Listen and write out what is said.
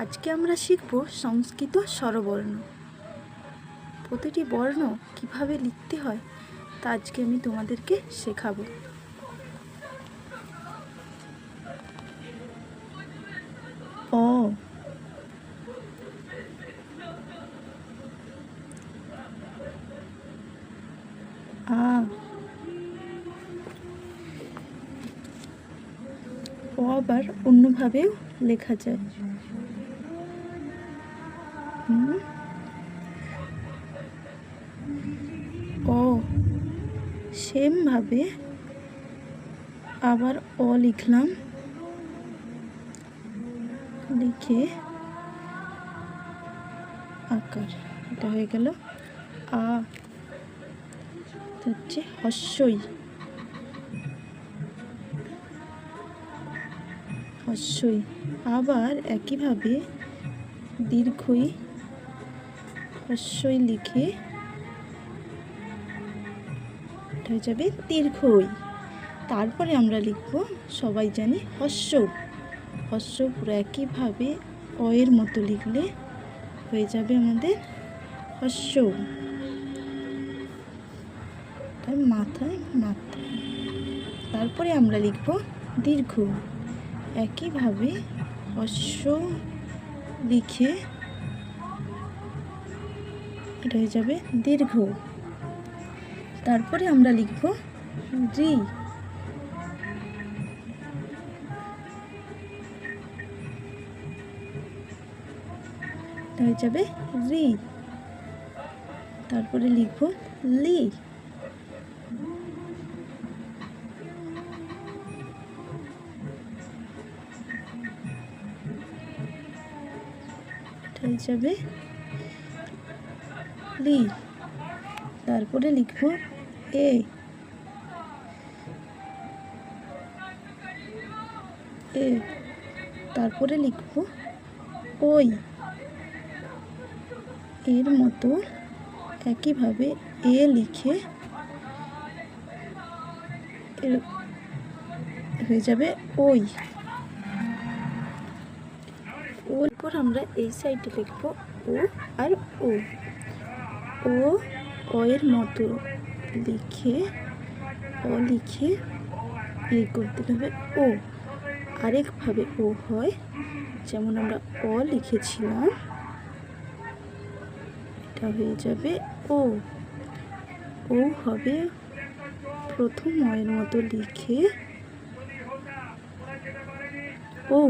আজকে আমরা শিখব সংস্কৃত স্বরবর্ণ। প্রতিটি বর্ণ কীভাবে লিখতে হয়, তা আজকে আমি তোমাদেরকে শেখাবো। অ। আবার অন্যভাবেও লেখা যায়। ও, সেমভাবে আবার অ লিখলাম। লিখে আকার, এটা হয়ে গেল আ হচ্ছে হস্যই। হস্যই। আবার একইভাবে দীর্ঘই হস্যই লিখে হয়ে যাবে দীর্ঘই তারপরে আমরা লিখব, সবাই জানি হস্য হস্য পুরো একইভাবে অয়ের মতো লিখলে হয়ে যাবে আমাদের হস্য মাথায় মাথা তারপরে আমরা লিখব দীর্ঘ। একইভাবে অশ্ব লিখে এটা হয়ে যাবে দীর্ঘ। তারপরে আমরা লিখব রি এটা হয়ে যাবে রি। তারপরে লিখব লি। হয়ে যাবে লি তারপরে লিখব এ। এ। তারপরে লিখব ওই। এর মতো একইভাবে এ লিখে এর হয়ে যাবে ওই। ওর পর আমরা এই সাইডে লিখব ও আর ও। ও ও এর মতো লিখে, অ লিখে এই করতে হবে। ও আরেকভাবে ও হয়, যেমন আমরা অ লিখেছিলাম, এটা হয়ে যাবে ও। ও হবে প্রথম অয়ের মতো লিখে, ও।